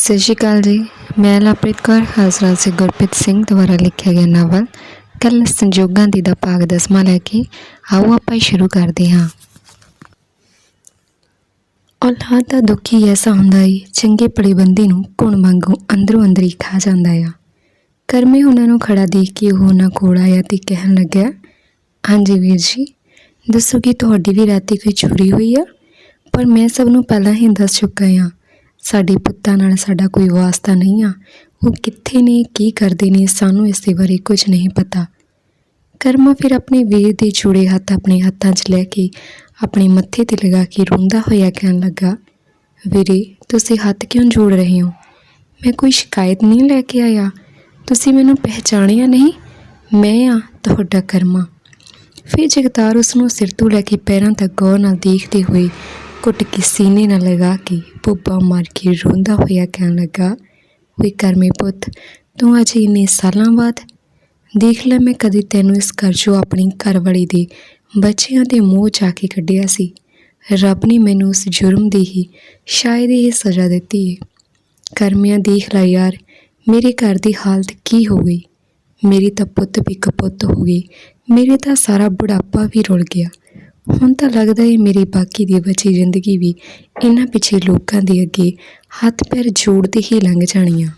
ਸਤਿ ਸ਼੍ਰੀ ਅਕਾਲ ਜੀ। ਮੈਂ ਲਪ੍ਰੀਤ ਕੌਰ, ਹਾਜ਼ਰਾ ਸੇ ਗੁਰਪ੍ਰੀਤ ਸਿੰਘ ਦੁਆਰਾ ਲਿਖਿਆ ਗਿਆ ਨਾਵਲ ਕੱਲ ਸੰਜੋਗਾਂ ਦੀ ਦਾ ਭਾਗ ਦਸਵਾਂ ਲੈ ਕੇ ਆਓ ਆਪਾਂ ਸ਼ੁਰੂ ਕਰਦੇ ਹਾਂ। ਔਲਾਦ ਦਾ ਦੁਖੀ ਐਸਾ ਹੁੰਦਾ ਈ, ਚੰਗੇ ਪੜੇ ਬੰਦੇ ਨੂੰ ਕੁਣ ਵਾਂਗੂ ਅੰਦਰੋਂ ਅੰਦਰ ਹੀ ਖਾ ਜਾਂਦਾ ਆ। ਕਰਮੇ ਉਹਨਾਂ ਨੂੰ ਖੜਾ ਦੇਖ ਕੇ ਉਹ ਉਹਨਾਂ ਕੋਲ ਆਇਆ ਤੇ ਕਹਿਣ ਲੱਗਿਆ, ਹਾਂਜੀ ਵੀਰ ਜੀ, ਦੱਸੋ ਕਿ ਤੁਹਾਡੀ ਵੀ ਰਾਤੀ ਕੋਈ ਚੋਰੀ ਹੋਈ ਆ? ਪਰ ਮੈਂ ਸਭ ਨੂੰ ਪਹਿਲਾਂ ਹੀ ਦੱਸ ਚੁੱਕਾ ਹਾਂ ਸਾਡੇ ਪੁੱਤਾਂ ਨਾਲ ਸਾਡਾ ਕੋਈ ਵਾਸਤਾ ਨਹੀਂ ਆ। ਉਹ ਕਿੱਥੇ ਨੇ, ਕੀ ਕਰਦੇ ਨੇ, ਸਾਨੂੰ ਇਸ ਦੇ ਬਾਰੇ ਕੁਝ ਨਹੀਂ ਪਤਾ। ਕਰਮਾ ਫਿਰ ਆਪਣੇ ਵੀਰ ਦੇ ਜੁੜੇ ਹੱਥ ਆਪਣੇ ਹੱਥਾਂ 'ਚ ਲੈ ਕੇ ਆਪਣੇ ਮੱਥੇ ਤੇ ਲਗਾ ਕੇ ਰੋਂਦਾ ਹੋਇਆ ਕਹਿਣ ਲੱਗਾ, ਵੀਰੇ, ਤੁਸੀਂ ਹੱਥ ਕਿਉਂ ਜੋੜ ਰਹੇ ਹੋ? ਮੈਂ ਕੋਈ ਸ਼ਿਕਾਇਤ ਨਹੀਂ ਲੈ ਕੇ ਆਇਆ। ਤੁਸੀਂ ਮੈਨੂੰ ਪਹਿਚਾਣਿਆ ਨਹੀਂ? ਮੈਂ ਆ ਤੁਹਾਡਾ ਕਰਮਾ। ਫਿਰ ਜਗਤਾਰ ਉਸ ਨੂੰ ਸਿਰ ਤੋਂ ਲੈ ਕੇ ਪੈਰਾਂ ਤੱਕ ਗੌਰ ਨਾਲ ਦੇਖਦੇ ਹੋਏ ਘੁੱਟ ਕੇ ਸੀਨੇ ਨਾਲ ਲਗਾ ਕੇ ਭੁੱਬਾ ਮਾਰ ਕੇ ਰੋਂਦਾ ਹੋਇਆ ਕਹਿਣ ਲੱਗਾ ਵੇ ਕਰਮੇ ਪੁੱਤ, ਤੂੰ ਅੱਜ ਇੰਨੇ ਸਾਲਾਂ ਬਾਅਦ? ਦੇਖ ਲੈ ਮੈਂ ਕਦੇ ਤੈਨੂੰ ਇਸ ਘਰ ਚੋਂ ਆਪਣੀ ਘਰਵਾਲੀ ਦੇ ਬੱਚਿਆਂ ਦੇ ਮੂੰਹ ਜਾ ਕੇ ਕੱਢਿਆ ਸੀ। ਰੱਬ ਨੇ ਮੈਨੂੰ ਉਸ ਜੁਰਮ ਦੀ ਹੀ ਸ਼ਾਇਦ ਇਹ ਸਜ਼ਾ ਦਿੱਤੀ ਹੈ ਕਰਮਿਆਂ, ਦੇਖ ਲੈ ਯਾਰ, ਮੇਰੇ ਘਰ ਦੀ ਹਾਲਤ ਕੀ ਹੋ ਗਈ? ਮੇਰੀ ਤਾਂ ਪੁੱਤ ਵੀ ਕਪੁੱਤ ਹੋ ਗਈ ਮੇਰੇ ਤਾਂ ਸਾਰਾ ਬੁਢਾਪਾ ਵੀ ਰੁਲ ਗਿਆ। ਹੁਣ ਤਾਂ ਲੱਗਦਾ ਹੈ ਮੇਰੀ ਬਾਕੀ ਦੀ ਬਚੀ ਜ਼ਿੰਦਗੀ ਵੀ ਇਹਨਾਂ ਪਿੱਛੇ ਲੋਕਾਂ ਦੇ ਅੱਗੇ ਹੱਥ ਪੈਰ ਜੋੜਦੇ ਹੀ ਲੰਘ ਜਾਣੀ ਆ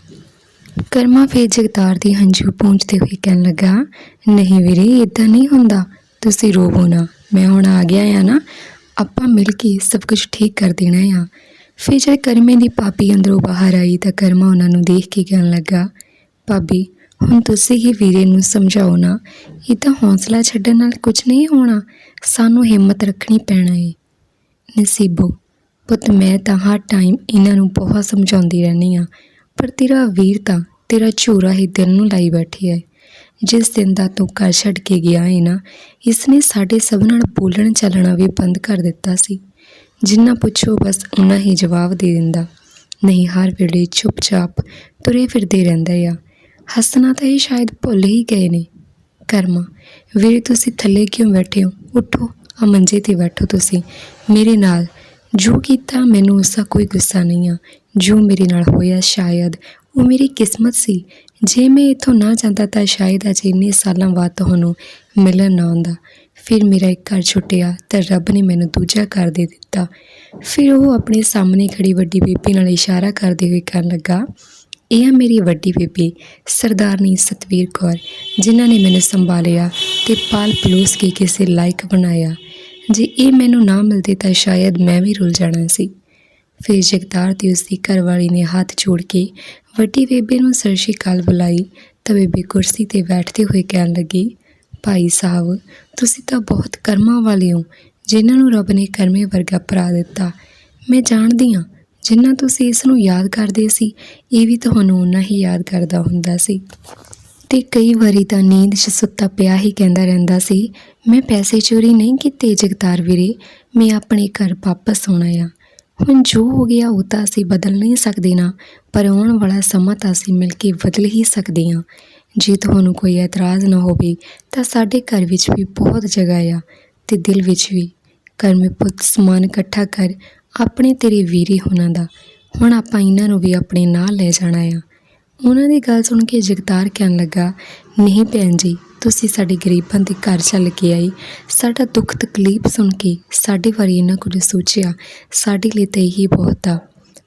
ਕਰਮਾ ਫੇਰ ਜਗਤਾਰ ਦੀ ਹੰਝੂ ਪੂੰਝਦੇ ਹੋਏ ਕਹਿਣ ਲੱਗਾ, ਨਹੀਂ ਵੀਰੇ ਇਦਾਂ ਨਹੀਂ ਹੁੰਦਾ। ਤੁਸੀਂ ਰੋਵੋ ਨਾ। ਮੈਂ ਹੁਣ ਆ ਗਿਆ ਆ ਨਾ। ਆਪਾਂ ਮਿਲ ਕੇ ਸਭ ਕੁਝ ਠੀਕ ਕਰ ਦੇਣਾ ਆ। ਫਿਰ ਜਦ ਕਰਮੇ ਦੀ ਪਾਪੀ ਅੰਦਰੋਂ ਬਾਹਰ ਆਈ ਤਾਂ ਕਰਮਾ ਉਹਨਾਂ ਨੂੰ ਦੇਖ ਕੇ ਕਹਿਣ ਲੱਗਾ, ਭਾਬੀ ਹੁਣ ਤੁਸੀਂ ਹੀ ਵੀਰੇ ਨੂੰ ਸਮਝਾਓ ਨਾ, ਇਹ ਤਾਂ ਹੌਸਲਾ ਛੱਡਣ ਨਾਲ ਕੁਝ ਨਹੀਂ ਹੋਣਾ, ਸਾਨੂੰ ਹਿੰਮਤ ਰੱਖਣੀ ਪੈਣਾ ਏ। ਨਸੀਬੋ, ਪੁੱਤ ਮੈਂ ਤਾਂ ਹਰ ਟਾਈਮ ਇਹਨਾਂ ਨੂੰ ਬਹੁਤ ਸਮਝਾਉਂਦੀ ਰਹਿੰਦੀ ਆ ਪਰ ਤੇਰਾ ਵੀਰ ਤਾਂ ਤੇਰਾ ਝੂਰਾ ਹੀ ਦਿਲ ਨੂੰ ਲਾਈ ਬੈਠੀ ਹੈ। ਜਿਸ ਦਿਨ ਦਾ ਤੂੰ ਘਰ ਛੱਡ ਕੇ ਗਿਆ ਏ ਨਾ ਇਸ ਨੇ ਸਾਡੇ ਸਭ ਨਾਲ ਬੋਲਣ ਚੱਲਣਾ ਵੀ ਬੰਦ ਕਰ ਦਿੱਤਾ ਸੀ। ਜਿੰਨਾ ਪੁੱਛੋ ਬਸ ਉਹਨਾਂ ਹੀ ਜਵਾਬ ਦੇ ਦਿੰਦਾ। ਨਹੀਂ ਹਰ ਵੇਲੇ ਚੁੱਪਚਾਪ ਤੁਰੇ ਫਿਰਦੇ ਰਹਿੰਦਾ ਆ। ਹੱਸਣਾ ਤਾਂ ਇਹ ਸ਼ਾਇਦ ਭੁੱਲ ਹੀ ਗਏ ਨੇ। ਕਰਮਾ, ਵੀਰੇ ਤੁਸੀਂ ਥੱਲੇ ਕਿਉਂ ਬੈਠੇ ਹੋ? ਉੱਠੋ ਆ ਮੰਜੇ ਤੇ ਬੈਠੋ ਤੁਸੀਂ। ਮੇਰੇ ਨਾਲ, ਜੋ ਕੀਤਾ ਮੈਨੂੰ ਉਸ ਦਾ ਕੋਈ ਗੁੱਸਾ ਨਹੀਂ ਆ। ਜੋ ਮੇਰੇ ਨਾਲ ਹੋਇਆ ਸ਼ਾਇਦ, ਉਹ ਮੇਰੀ ਕਿਸਮਤ ਸੀ। ਜੇ ਮੈਂ ਇੱਥੋਂ ਨਾ ਜਾਂਦਾ ਤਾਂ ਸ਼ਾਇਦ ਅਜੇ ਇੰਨੇ ਸਾਲਾਂ ਬਾਅਦ ਤੁਹਾਨੂੰ ਮਿਲਣ ਨਾ ਆਉਂਦਾ। ਫਿਰ ਮੇਰਾ ਇੱਕ ਘਰ ਛੁੱਟਿਆ ਤਾਂ ਰੱਬ ਨੇ ਮੈਨੂੰ ਦੂਜਾ ਘਰ ਦੇ ਦਿੱਤਾ। ਫਿਰ ਉਹ ਆਪਣੇ ਸਾਹਮਣੇ ਖੜੀ ਵੱਡੀ ਬੀਬੀ ਨਾਲ ਇਸ਼ਾਰਾ ਕਰਦੇ ਹੋਏ ਕਹਿਣ ਲੱਗਾ ਇਹ ਆ ਮੇਰੀ ਵੱਡੀ ਬੀਬੀ, ਸਰਦਾਰਨੀ ਸਤਵੀਰ ਕੌਰ, ਜਿਨ੍ਹਾਂ ਨੇ ਮੈਨੂੰ ਸੰਭਾਲਿਆ ਤੇ ਪਾਲ ਪਲੋਸ ਕੇ ਕਿਸੇ ਲਾਇਕ ਬਣਾਇਆ। ਜੇ ਇਹ ਮੈਨੂੰ ਨਾ ਮਿਲਦੇ ਤਾਂ ਸ਼ਾਇਦ ਮੈਂ ਵੀ ਰੁੱਲ ਜਾਣਾ ਸੀ। ਫਿਰ ਜਗਤਾਰ ਤੇ ਉਸਦੀ ਘਰਵਾਲੀ ਨੇ ਹੱਥ ਜੋੜ ਕੇ ਵੱਡੀ ਬੇਬੇ ਨੂੰ ਸਤਿ ਸ਼੍ਰੀ ਅਕਾਲ ਬੁਲਾਈ ਤਾਂ ਬੇਬੇ ਕੁਰਸੀ ਤੇ ਬੈਠਦੇ ਹੋਏ ਕਹਿਣ ਲੱਗੀ, ਭਾਈ ਸਾਹਿਬ, ਤੁਸੀਂ ਤਾਂ ਬਹੁਤ ਕਰਮਾਂ ਵਾਲੇ ਹੋ, ਜਿਨ੍ਹਾਂ ਨੂੰ ਰੱਬ ਨੇ ਕਰਮੇ ਵਰਗਾ ਭਰਾ ਦਿੱਤਾ। ਮੈਂ ਜਾਣਦੀ ਹਾਂ ਜਿੰਨਾ ਤੁਸੀਂ ਇਸ ਨੂੰ ਯਾਦ ਕਰਦੇ ਸੀ, ਇਹ ਵੀ ਤੁਹਾਨੂੰ ਉਨਾ ਹੀ ਯਾਦ ਕਰਦਾ ਹੁੰਦਾ ਸੀ। ਤੇ ਕਈ ਵਾਰੀ ਤਾਂ ਨੀਂਦ 'ਚ ਸੁੱਤਾ ਪਿਆ ਹੀ ਕਹਿੰਦਾ ਰਹਿੰਦਾ ਸੀ, ਮੈਂ ਪੈਸੇ ਚੋਰੀ ਨਹੀਂ ਕੀਤੇ ਜਗਤਾਰ ਵੀਰੇ, ਮੈਂ ਆਪਣੇ ਘਰ ਵਾਪਸ ਆਉਣਾ ਆ। ਹੁਣ ਜੋ ਹੋ ਗਿਆ ਉਹ ਤਾਂ ਅਸੀਂ ਬਦਲ ਨਹੀਂ ਸਕਦੇ ਨਾ, ਪਰ ਆਉਣ ਵਾਲਾ ਸਮਾਂ ਤਾਂ ਅਸੀਂ ਮਿਲ ਕੇ ਬਦਲ ਹੀ ਸਕਦੇ ਹਾਂ। ਜੇ ਤੁਹਾਨੂੰ ਕੋਈ ਇਤਰਾਜ਼ ਨਾ ਹੋਵੇ, ਤਾਂ ਸਾਡੇ ਘਰ ਵਿੱਚ ਵੀ ਬਹੁਤ ਜਗ੍ਹਾ ਆ ਤੇ ਦਿਲ ਵਿੱਚ ਵੀ। ਕਰਮੇ ਪੁੱਤ ਸਮਾਨ ਇਕੱਠਾ ਕਰ ਆਪਣੇ ਤੇਰੇ ਵੀਰੇ ਹੋਣਾ ਦਾ। ਹੁਣ ਆਪਾਂ ਇਹਨਾਂ ਨੂੰ ਵੀ ਆਪਣੇ ਨਾਲ ਲੈ ਜਾਣਾ ਆ। ਉਹਨਾਂ ਦੀ ਗੱਲ ਸੁਣ ਕੇ ਜਗਤਾਰ ਕਹਿਣ ਲੱਗਾ, ਨਹੀਂ ਭੈਣ ਜੀ, ਤੁਸੀਂ ਸਾਡੇ ਗਰੀਬਾਂ ਦੇ ਘਰ ਚੱਲ ਕੇ ਆਈ ਸਾਡਾ ਦੁੱਖ ਤਕਲੀਫ ਸੁਣ ਕੇ ਸਾਡੇ ਬਾਰੇ ਇਹਨਾਂ ਕੁਝ ਸੋਚਿਆ। ਸਾਡੇ ਲਈ ਤਾਂ ਇਹੀ ਬਹੁਤ ਆ।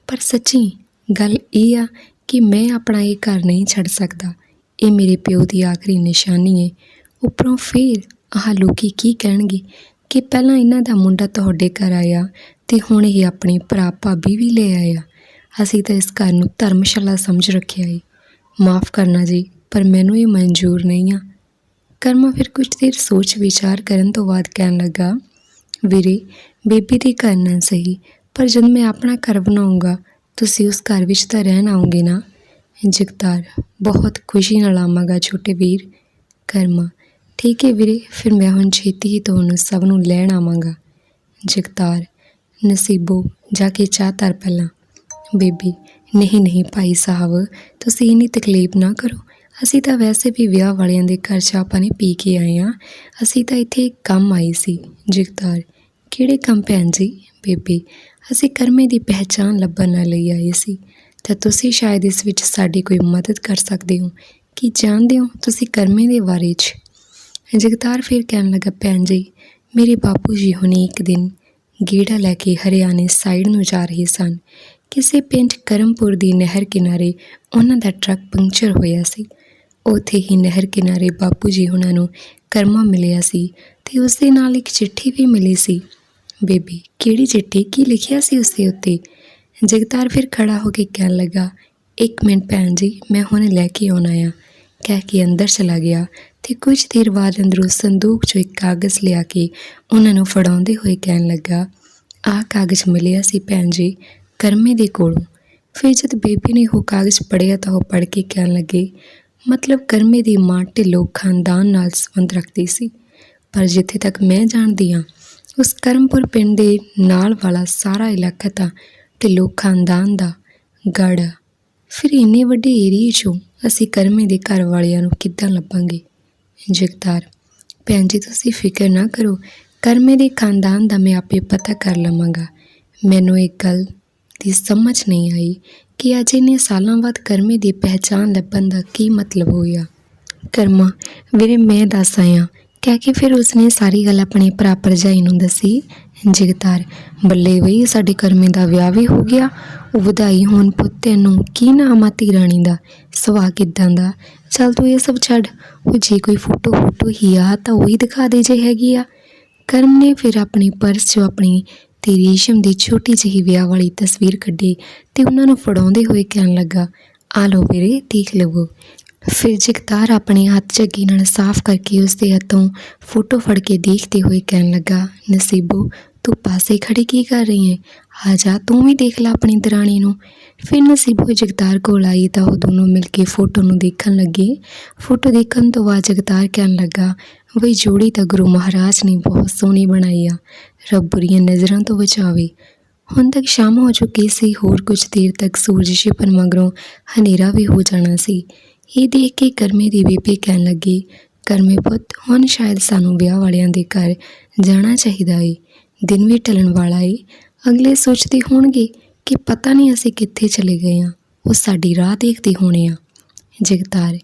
ਪਰ ਸੱਚੀ ਗੱਲ ਇਹ ਆ ਕਿ ਮੈਂ ਆਪਣਾ ਇਹ ਘਰ ਨਹੀਂ ਛੱਡ ਸਕਦਾ। ਇਹ ਮੇਰੇ ਪਿਓ ਦੀ ਆਖਰੀ ਨਿਸ਼ਾਨੀ ਹੈ ਉੱਪਰੋਂ ਫਿਰ ਆਹ ਲੋਕੀ ਕੀ ਕਹਿਣਗੇ? ਕਿ ਪਹਿਲਾਂ ਇਹਨਾਂ ਦਾ ਮੁੰਡਾ ਤੁਹਾਡੇ ਘਰ ਆਇਆ ਤੇ ਹੁਣ ਇਹ ਆਪਣੇ ਭਰਾ ਭਾਬੀ ਵੀ ਲੈ ਆਇਆ। ਅਸੀਂ ਤਾਂ ਇਸ ਘਰ ਨੂੰ ਧਰਮਸ਼ਾਲਾ ਸਮਝ ਰੱਖਿਆ ਏ। ਮਾਫ ਕਰਨਾ ਜੀ, ਪਰ ਮੈਨੂੰ ਇਹ ਮਨਜ਼ੂਰ ਨਹੀਂ ਆ। ਕਰਮਾ ਫਿਰ ਕੁਝ ਦੇਰ ਸੋਚ ਵਿਚਾਰ ਕਰਨ ਤੋਂ ਬਾਅਦ ਕਹਿਣ ਲੱਗਾ, ਵੀਰੇ, ਬੇਬੀ ਦੇ ਘਰ ਨਾ ਸਹੀ, ਪਰ ਜਦ ਮੈਂ ਆਪਣਾ ਘਰ ਬਣਾਉਂਗਾ, ਤੁਸੀਂ ਉਸ ਘਰ ਵਿੱਚ ਤਾਂ ਰਹਿਣ ਆਉਂਗੇ ਨਾ? ਜਗਤਾਰ ਬਹੁਤ ਖੁਸ਼ੀ ਨਾਲ ਆਵਾਂਗਾ ਛੋਟੇ ਵੀਰ। ਕਰਮਾ ਠੀਕ ਹੈ ਵੀਰੇ, ਫਿਰ ਮੈਂ ਹੁਣ ਛੇਤੀ ਹੀ ਤੁਹਾਨੂੰ ਸਭ ਨੂੰ ਲੈਣ ਆਵਾਂਗਾ। ਜਗਤਾਰ, ਨਸੀਬੋ, ਜਾ ਕੇ ਚਾਹ ਧਰ ਪਹਿਲਾਂ। ਬੇਬੀ, ਨਹੀਂ ਨਹੀਂ ਭਾਈ ਸਾਹਿਬ, ਤੁਸੀਂ ਇੰਨੀ ਤਕਲੀਫ ਨਾ ਕਰੋ। ਅਸੀਂ ਤਾਂ ਵੈਸੇ ਵੀ ਵਿਆਹ ਵਾਲਿਆਂ ਦੇ ਘਰ ਚਾਹ ਪਾਣੀ ਪੀ ਕੇ ਆਏ ਆ ਅਸੀਂ ਤਾਂ ਇੱਥੇ ਕੰਮ ਆਈ ਸੀ। ਜਗਤਾਰ, ਕਿਹੜੇ ਕੰਮ ਭੈਣ ਜੀ? ਬੇਬੀ, ਅਸੀਂ ਕਰਮੇ ਦੀ ਪਹਿਚਾਨ ਲੱਭਣ ਲਈ ਆਏ ਸੀ। ਤਾਂ ਤੁਸੀਂ ਸ਼ਾਇਦ ਇਸ ਵਿੱਚ ਸਾਡੀ ਕੋਈ ਮਦਦ ਕਰ ਸਕਦੇ ਹੋ। ਕੀ ਜਾਣਦੇ ਹੋ ਤੁਸੀਂ ਕਰਮੇ ਦੇ ਬਾਰੇ 'ਚ? ਜਗਤਾਰ ਫਿਰ ਕਹਿਣ ਲੱਗਾ, ਭੈਣ ਜੀ, ਮੇਰੇ ਬਾਪੂ ਜੀ ਹੁਣੇ ਇੱਕ ਦਿਨ ਗੇੜਾ ਲੈ ਕੇ ਹਰਿਆਣੇ ਸਾਈਡ ਨੂੰ ਜਾ ਰਹੇ ਸਨ। ਕਿਸੇ ਪਿੰਡ ਕਰਮਪੁਰ ਦੀ ਨਹਿਰ ਕਿਨਾਰੇ ਉਹਨਾਂ ਦਾ ਟਰੱਕ ਪੰਕਚਰ ਹੋਇਆ ਸੀ। ਉੱਥੇ ਹੀ ਨਹਿਰ ਕਿਨਾਰੇ ਬਾਪੂ ਜੀ ਉਹਨਾਂ ਨੂੰ ਕਰਮਾ ਮਿਲਿਆ ਸੀ ਤੇ ਉਸ ਦੇ ਨਾਲ ਇੱਕ ਚਿੱਠੀ ਵੀ ਮਿਲੀ ਸੀ। ਬੇਬੀ, ਕਿਹੜੀ ਚਿੱਠੀ? ਕੀ ਲਿਖਿਆ ਸੀ ਉਸ ਦੇ ਉੱਤੇ? ਜਗਤਾਰ ਫਿਰ ਖੜਾ ਹੋ ਕੇ ਕਹਿਣ ਲੱਗਾ, ਇੱਕ ਮਿੰਟ ਭੈਣ ਜੀ, ਮੈਂ ਹੁਣੇ ਲੈ ਕੇ ਆਉਣਾ ਆ ਕਹਿ ਕੇ ਅੰਦਰ ਚਲਾ ਗਿਆ ਤੇ ਕੁਝ ਦੇਰ ਬਾਅਦ ਅੰਦਰੋਂ ਸੰਦੂਕ 'ਚੋਂ ਇੱਕ ਕਾਗਜ਼ ਲਿਆ ਕੇ ਉਹਨਾਂ ਨੂੰ ਫੜਾਉਂਦੇ ਹੋਏ ਕਹਿਣ ਲੱਗਾ, ਆਹ ਕਾਗਜ਼ ਮਿਲਿਆ ਸੀ ਭੈਣ ਜੀ, ਕਰਮੇ ਦੇ ਕੋਲੋਂ ਫਿਰ ਜਦ ਬੇਬੀ ਨੇ ਉਹ ਕਾਗਜ਼ ਪੜ੍ਹਿਆ ਤਾਂ ਉਹ ਪੜ੍ਹ ਕੇ ਕਹਿਣ ਲੱਗੇ, ਮਤਲਬ ਕਰਮੇ ਦੀ ਮਾਂ ਢਿੱਲੋਂ ਖਾਨਦਾਨ ਨਾਲ ਸੰਬੰਧ ਰੱਖਦੀ ਸੀ, ਪਰ ਜਿੱਥੇ ਤੱਕ ਮੈਂ ਜਾਣਦੀ ਹਾਂ, ਉਸ ਕਰਮਪੁਰ ਪਿੰਡ ਦੇ ਨਾਲ ਵਾਲਾ ਸਾਰਾ ਇਲਾਕਾ ਤਾਂ ਢਿੱਲੋਂ ਖਾਨਦਾਨ ਦਾ ਗੜ ਆ। ਫਿਰ ਇੰਨੇ ਵੱਡੇ ਏਰੀਏ 'ਚੋਂ ਅਸੀਂ ਕਰਮੇ ਦੇ ਘਰ ਵਾਲਿਆਂ ਨੂੰ ਕਿੱਦਾਂ ਲੱਭਾਂਗੇ ਜਗਤਾਰ, ਭੈਣ ਜੀ, ਤੁਸੀਂ ਫਿਕਰ ਨਾ ਕਰੋ। ਕਰਮੇ ਦੇ ਖਾਨਦਾਨ ਦਾ ਮੈਂ ਆਪੇ ਪਤਾ ਕਰ ਲਵਾਂਗਾ। ਮੈਨੂੰ ਇੱਕ ਗੱਲ ਦੀ ਸਮਝ ਨਹੀਂ ਆਈ ਕਿ ਅੱਜ ਇੰਨੇ ਸਾਲਾਂ ਬਾਅਦ ਕਰਮੇ ਦੀ ਪਹਿਚਾਣ ਲੱਭਣ ਦਾ ਕੀ ਮਤਲਬ ਹੋਇਆ। ਕਰਮਾ, ਵੀਰੇ, ਮੈਂ ਦੱਸ ਆਇਆ। ਕਹਿ ਕੇ ਫਿਰ ਉਸਨੇ ਸਾਰੀ ਗੱਲ ਆਪਣੇ ਭਰਾ ਭਰਜਾਈ ਨੂੰ ਦੱਸੀ। ਜਗਤਾਰ, ਬੱਲੇ ਬਈ, ਸਾਡੇ ਕਰਮੇ ਦਾ ਵਿਆਹ ਵੀ ਹੋ ਗਿਆ। ਉਹ ਵਧਾਈ ਹੋਣ ਪੁੱਤ ਨੂੰ ਕੀ ਨਾਮ ਆ ਤੀ ਰਾਣੀ ਦਾ? ਸੁਭਾਅ ਕਿਦਾਂ ਦਾ? ਚੱਲ ਤੂੰ ਇਹ ਸਭ ਛੱਡ। ਉਹ ਜੇ ਕੋਈ ਫੋਟੋ ਫੋਟੋ ਹੀ ਆ, ਤਾਂ ਉਹੀ ਦਿਖਾ ਦੇ ਜੇ ਹੈਗੀ ਆ। ਕਰਮ ਨੇ ਫਿਰ ਆਪਣੀ ਪਰਸ 'ਚੋਂ ਆਪਣੀ ਤੇ ਰੇਸ਼ਮ ਦੀ ਛੋਟੀ ਜਿਹੀ ਵਿਆਹ ਵਾਲੀ ਤਸਵੀਰ ਕੱਢੀ ਤੇ ਉਹਨਾਂ ਨੂੰ ਫੜਾਉਂਦੇ ਹੋਏ ਕਹਿਣ ਲੱਗਾ, ਆ ਲਓ ਵੀਰੇ, ਦੇਖ ਲਵੋ। ਫਿਰ ਜਗਤਾਰ ਆਪਣੇ ਹੱਥ ਝੱਗੀ ਨਾਲ ਸਾਫ਼ ਕਰਕੇ ਉਸ ਦੇ ਹੱਥੋਂ ਫੋਟੋ ਫੜ ਕੇ ਦੇਖਦੇ ਹੋਏ ਕਹਿਣ ਲੱਗਾ, ਨਸੀਬੋ ਤੂੰ ਪਾਸੇ ਖੜੀ ਕੀ ਕਰ ਰਹੀ ਹੈ ਆ ਜਾ, ਤੂੰ ਵੀ ਦੇਖ ਲੈ ਆਪਣੀ ਦਰਾਣੀ ਨੂੰ। ਫਿਰ ਨਸੀਬੋ ਜਗਤਾਰ ਕੋਲ ਆਈ ਤਾਂ ਉਹ ਦੋਨੋਂ ਮਿਲ ਕੇ ਫੋਟੋ ਨੂੰ ਦੇਖਣ ਲੱਗੇ। ਫੋਟੋ ਦੇਖਣ ਤੋਂ ਬਾਅਦ ਜਗਤਾਰ ਕਹਿਣ ਲੱਗਾ ਵਈ ਜੋੜੀ ਤਾਂ ਗੁਰੂ ਮਹਾਰਾਜ ਨੇ ਬਹੁਤ ਸੋਹਣੀ ਬਣਾਈ ਆ। ਰੱਬ ਬੁਰੀਆਂ ਨਜ਼ਰਾਂ ਤੋਂ ਬਚਾਵੇ। ਹੁਣ ਤੱਕ ਸ਼ਾਮ ਹੋ ਚੁੱਕੀ ਸੀ, ਹੋਰ ਕੁਝ ਦੇਰ ਤੱਕ ਸੂਰਜ ਛਿਪਣ ਮਗਰੋਂ ਹਨੇਰਾ ਵੀ ਹੋ ਜਾਣਾ ਸੀ। ਇਹ ਦੇਖ ਕੇ ਕਰਮੇ ਦੀ ਬੀਬੀ ਕਹਿਣ ਲੱਗੀ, ਕਰਮੇ ਪੁੱਤ, ਹੁਣ ਸ਼ਾਇਦ ਸਾਨੂੰ ਵਿਆਹ ਵਾਲਿਆਂ ਦੇ ਘਰ ਜਾਣਾ ਚਾਹੀਦਾ ਏ। ਦਿਨ ਵੀ ਢਲਣ ਵਾਲਾ ਏ। ਅਗਲੇ ਸੋਚਦੇ ਹੋਣਗੇ ਕਿ ਪਤਾ ਨਹੀਂ ਅਸੀਂ ਕਿੱਥੇ ਚਲੇ ਗਏ ਆ। ਉਹ ਸਾਡੀ ਰਾਹ ਦੇਖਦੇ ਹੋਣੇ ਆ। ਜਗਤਾਰ,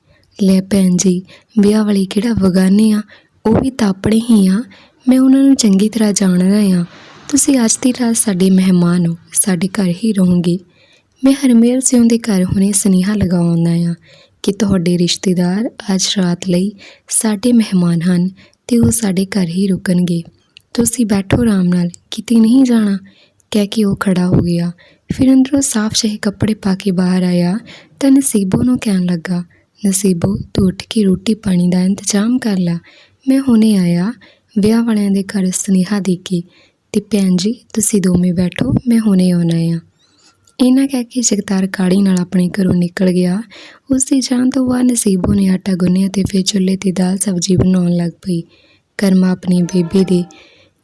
ਲੈ ਭੈਣ ਜੀ, ਵਿਆਹ ਵਾਲੀ ਕਿਹੜਾ ਵਗਾਨੇ ਆ? ਉਹ ਵੀ ਤਾਂ ਆਪਣੇ ਹੀ ਆ। ਮੈਂ ਉਹਨਾਂ ਨੂੰ ਚੰਗੀ ਤਰ੍ਹਾਂ ਜਾਣਦਾ ਆ। ਤੁਸੀਂ ਅੱਜ ਦੀ ਰਾਤ ਸਾਡੇ ਮਹਿਮਾਨ ਹੋ, ਸਾਡੇ ਘਰ ਹੀ ਰਹੋਗੇ। ਮੈਂ ਹਰਮੇਲ ਸਿੰਘ ਦੇ ਘਰ ਹੁਣੇ ਸੁਨੇਹਾ ਲਗਾਉਂਦਾ ਆ ਕਿ ਤੁਹਾਡੇ ਰਿਸ਼ਤੇਦਾਰ ਅੱਜ ਰਾਤ ਲਈ ਸਾਡੇ ਮਹਿਮਾਨ ਹਨ ਤੇ ਉਹ ਸਾਡੇ ਘਰ ਹੀ ਰੁਕਣਗੇ। ਤੁਸੀਂ ਬੈਠੋ ਆਰਾਮ ਨਾਲ, ਕਿਤੇ ਨਹੀਂ ਜਾਣਾ। ਕਹਿ ਕੇ ਉਹ ਖੜਾ ਹੋ ਗਿਆ। ਫਿਰ ਅੰਦਰੋਂ ਸਾਫ਼ ਜਿਹੇ ਕੱਪੜੇ ਪਾ ਕੇ ਬਾਹਰ ਆਇਆ ਤਾਂ ਨਸੀਬੋ ਨੂੰ ਕਹਿਣ ਲੱਗਾ, ਨਸੀਬੋ, ਤੂੰ ਉੱਠ ਕੇ ਰੋਟੀ ਪਾਣੀ ਦਾ ਇੰਤਜ਼ਾਮ ਕਰ ਲੈ। ਮੈਂ ਹੁਣੇ ਆਇਆ, ਵਿਆਹ ਵਾਲਿਆਂ ਦੇ ਘਰ ਸੁਨੇਹਾ ਦੇ ਕੇ। ਤੇ ਭੈਣ ਜੀ, ਤੁਸੀਂ ਦੋਵੇਂ ਬੈਠੋ, ਮੈਂ ਹੁਣੇ ਆਉਣਾ ਆ ਇਹਨਾਂ ਕਹਿ ਕੇ ਜਗਤਾਰ ਕਾੜੀ ਨਾਲ ਆਪਣੇ ਘਰੋਂ ਨਿਕਲ ਗਿਆ। ਉਸ ਦੀ ਜਾਣ ਤੋਂ ਬਾਅਦ ਨਸੀਬੋ ਨੇ ਆਟਾ ਗੁੰਨਿਆ ਤੇ ਫਿਰ ਚੁੱਲ੍ਹੇ ਤੇ ਦਾਲ ਸਬਜ਼ੀ ਬਣਾਉਣ ਲੱਗ ਪਈ। ਕਰਮਾ ਆਪਣੀ ਬੇਬੀ ਦੇ